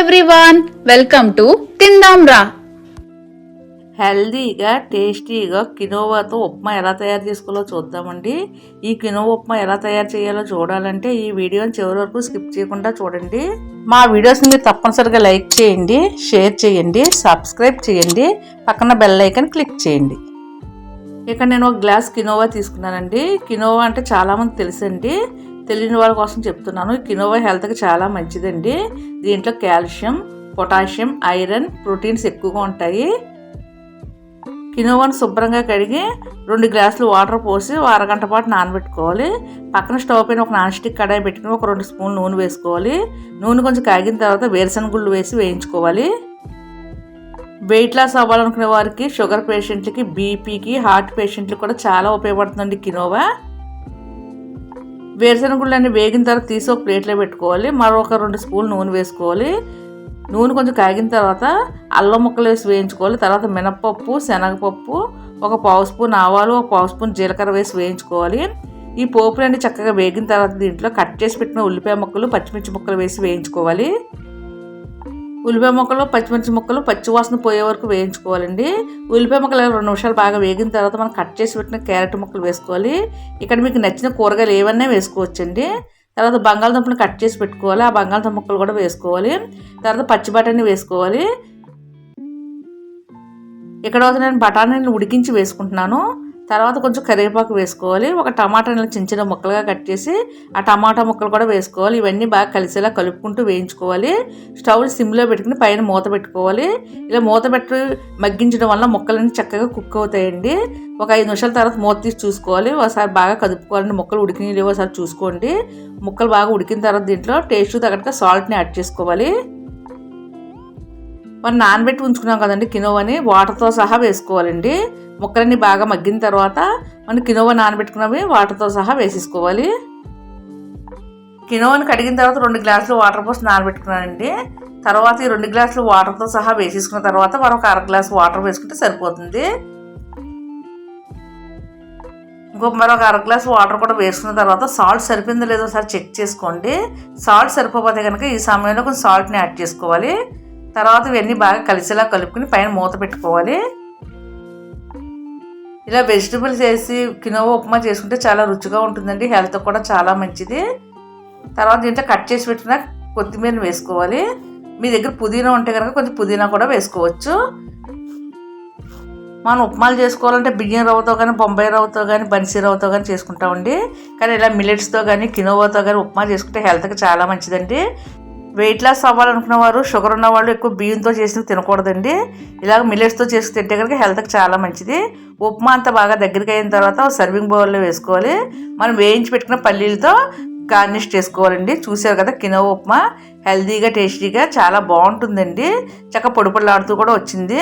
Everyone welcome to తిందాం రా హెల్దీగా టేస్టీగా కినోవాతో ఉప్మా ఎలా తయారు చేసుకోవాలో చూద్దామండి. ఈ కినోవా ఉప్మా ఎలా తయారు చేయాలో చూడాలంటే ఈ వీడియోని చివరి వరకు స్కిప్ చేయకుండా చూడండి. మా వీడియోస్ని మీరు తప్పనిసరిగా లైక్ చేయండి షేర్ చేయండి సబ్స్క్రైబ్ చేయండి పక్కన బెల్ ఐకన్ క్లిక్ చేయండి. ఇక నేను ఒక గ్లాస్ కినోవా తీసుకున్నానండి. కినోవా అంటే చాలామంది తెలుసండి. తెలియని వాళ్ళ కోసం చెప్తున్నాను. కినోవా హెల్త్కి చాలా మంచిదండి. దీంట్లో కాల్షియం పొటాషియం ఐరన్ ప్రోటీన్స్ ఎక్కువగా ఉంటాయి. కినోవాను శుభ్రంగా కడిగి రెండు గ్లాసులు వాటర్ పోసి అరగంట పాటు నానబెట్టుకోవాలి. పక్కన స్టవ్ పైన ఒక నాన్ స్టిక్ కడాయి పెట్టుకుని ఒక రెండు స్పూన్లు నూనె వేసుకోవాలి. నూనె కొంచెం కాగిన తర్వాత వేరుశనగ గుళ్ళు వేసి వేయించుకోవాలి. వెయిట్ లాస్ అవ్వాలనుకునే వారికి షుగర్ పేషెంట్లకి బీపీకి హార్ట్ పేషెంట్లకి కూడా చాలా ఉపయోగపడుతుందండి కినోవా. వేరుశనగుళ్ళని వేగిన తర్వాత తీసి ఒక ప్లేట్లో పెట్టుకోవాలి. మరొక రెండు స్పూన్లు నూనె వేసుకోవాలి. నూనె కొంచెం కాగిన తర్వాత అల్లం ముక్కలు వేసి వేయించుకోవాలి. తర్వాత మినప్పప్పు శనగపప్పు ఒక పావు స్పూన్ ఆవాలు ఒక పావు స్పూన్ జీలకర్ర వేసి వేయించుకోవాలి. ఈ పోపులన్నీ చక్కగా వేగిన తర్వాత దీంట్లో కట్ చేసి పెట్టిన ఉల్లిపాయ ముక్కలు పచ్చిమిర్చి ముక్కలు వేసి వేయించుకోవాలి. ఉల్లిపాయ ముక్కలు పచ్చిమిర్చి ముక్కలు పచ్చివాసన పోయే వరకు వేయించుకోవాలండి. ఉల్లిపాయ ముక్కలు రెండు నిమిషాలు బాగా వేగిన తర్వాత మనం కట్ చేసి పెట్టిన క్యారెట్ ముక్కలు వేసుకోవాలి. ఇక్కడ మీకు నచ్చిన కూరగాయలు ఏవన్నా వేసుకోవచ్చండి. తర్వాత బంగాళదుంపలు కట్ చేసి పెట్టుకోవాలి. ఆ బంగాళదుంప ముక్కలు కూడా వేసుకోవాలి. తర్వాత పచ్చి బఠానీ వేసుకోవాలి. ఇక్కడ నేను బఠానీని ఉడికించి వేసుకుంటున్నాను. తర్వాత కొంచెం కరివేపాకు వేసుకోవాలి. ఒక టమాటాని చిన్న చిన్న ముక్కలుగా కట్ చేసి ఆ టమాటా ముక్కలు కూడా వేసుకోవాలి. ఇవన్నీ బాగా కలిసేలా కలుపుకుంటూ వేయించుకోవాలి. స్టవ్ సిమ్లో పెట్టుకుని పైన మూత పెట్టుకోవాలి. ఇలా మూత పెట్టి మగ్గించడం వల్ల ముక్కలన్నీ చక్కగా కుక్ అవుతాయండి. ఒక ఐదు నిమిషాల తర్వాత మూత తీసి చూసుకోవాలి. ఒకసారి బాగా కదుపుకోవాలండి ముక్కలు ఉడికినాయి లేవో ఒకసారి చూసుకోండి. ముక్కలు బాగా ఉడికిన తర్వాత దీంట్లో టేస్ట్ తగ్గట్టుగా సాల్ట్ని యాడ్ చేసుకోవాలి. మనం నానబెట్టి ఉంచుకున్నాం కదండి కినోవని వాటర్తో సహా వేసుకోవాలండి. ముక్కలన్నీ బాగా మగ్గిన తర్వాత మనం కినోవా నానబెట్టుకున్నవి వాటర్తో సహా వేసేసుకోవాలి. కినోవాని కడిగిన తర్వాత రెండు గ్లాసులు వాటర్ పోసి నానబెట్టుకున్నానండి. తర్వాత ఈ రెండు గ్లాసులు వాటర్తో సహా వేసేసుకున్న తర్వాత మరొక అర గ్లాస్ వాటర్ వేసుకుంటే సరిపోతుంది. ఇంకొక మరొక అర గ్లాస్ వాటర్ కూడా వేసుకున్న తర్వాత సాల్ట్ సరిపోయిందో లేదో ఒకసారి చెక్ చేసుకోండి. సాల్ట్ సరిపోతే కనుక ఈ సమయంలో కొంచెం సాల్ట్ని యాడ్ చేసుకోవాలి. తర్వాత ఇవన్నీ బాగా కలిసేలా కలుపుకుని పైన మూత పెట్టుకోవాలి. ఇలా వెజిటబుల్స్ వేసి కినోవా ఉప్మా చేసుకుంటే చాలా రుచిగా ఉంటుందండి హెల్త్ కూడా చాలా మంచిది. తర్వాత దీంట్లో కట్ చేసి పెట్టిన కొత్తిమీర వేసుకోవాలి. మీ దగ్గర పుదీనా ఉంటే కనుక కొంచెం పుదీనా కూడా వేసుకోవచ్చు. మనం ఉప్మాలు చేసుకోవాలంటే బియ్యం రవ్వతో కానీ బొంబాయి రవ్వతో కానీ బన్సీ రవ్వతో కానీ చేసుకుంటామండి. కానీ ఇలా మిల్లెట్స్తో కానీ కినోవాతో కానీ ఉప్మా చేసుకుంటే హెల్త్కి చాలా మంచిదండి. వెయిట్ లాస్ అవ్వాలనుకున్న వారు షుగర్ ఉన్న వాళ్ళు ఎక్కువ బియ్యంతో చేసి తినకూడదండి. ఇలాగ మిల్లెట్స్తో చేసి తింటే కనుక హెల్త్కి చాలా మంచిది. ఉప్మా అంతా బాగా దగ్గరికి అయిన తర్వాత సర్వింగ్ బౌల్లో వేసుకోవాలి. మనం వేయించి పెట్టుకున్న పల్లీలతో గార్నిష్ చేసుకోవాలండి. చూసారు కదా కినో ఉప్మా. హెల్తీగా టేస్టీగా చాలా బాగుంటుందండి. చక్క పొడి పొడిలాడుతూ కూడా వచ్చింది.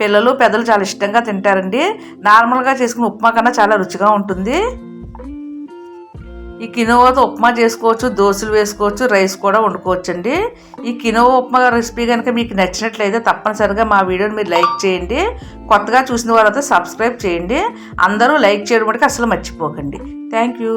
పిల్లలు పెద్దలు చాలా ఇష్టంగా తింటారండి. నార్మల్గా చేసుకున్న ఉప్మా కన్నా చాలా రుచిగా ఉంటుంది. ఈ కినోవాతో ఉప్మా చేసుకోవచ్చు దోశలు వేసుకోవచ్చు రైస్ కూడా వండుకోవచ్చు అండి ఈ కినోవా ఉప్మా రెసిపీ కనుక మీకు నచ్చినట్లయితే తప్పనిసరిగా మా వీడియోని మీరు లైక్ చేయండి. కొత్తగా చూసిన వారైతే సబ్స్క్రైబ్ చేయండి. అందరూ లైక్ చేయడం మటుకు అసలు మర్చిపోకండి. Thank you.